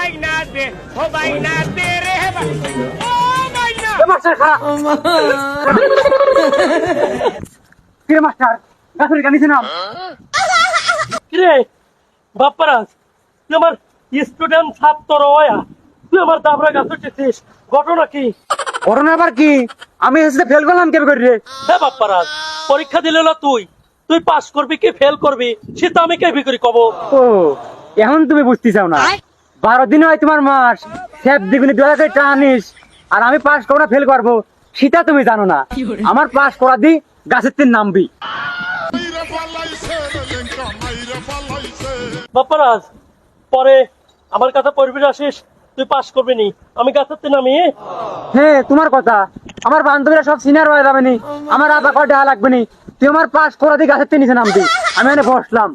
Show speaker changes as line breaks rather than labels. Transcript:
বাইনা দে ও বাইনা দে রে ও বাইনা
মাস্টার খা কিরে মাস্টার গাছের গানিছে নাম
কিরে বাপ্পারাজ তুই আমার স্টুডেন্ট ছাত্র তুই আমার দাবরা গাছ উঠেছিস ঘটনা কি
আবার কি আমি এসে ফেল করলাম কেবে করি রে
হ্যাঁ বাপ্পারাজ পরীক্ষা দিলে না তুই তুই পাস করবি কি ফেল করবি সেটা আমি কেবি করি কব
ও এখন তুমি বুঝতে চাও না বারো দিন হয় তোমার মাস। স্যাপ দিগুনি দু হাজার টাকা আনিস। আর আমি পাস করব না ফেল করব। সেটা তুমি জানো না। আমার পাস করা দি গাছের তিন নামবি.
বাপ্পারাজ পরে আমার কাছে পড়বি আসিস তুই পাস করবি নি। আমি গাছের নামি।
হ্যাঁ তোমার কথা। আমার বান্ধবীরা সব সিনিয়র হয়ে যাবে নি। আমার আধা কয় টাকা লাগবে নি। তুই আমার পাস করা দি গাছের তিন নিচে নামবি। আমি এনে বসলাম।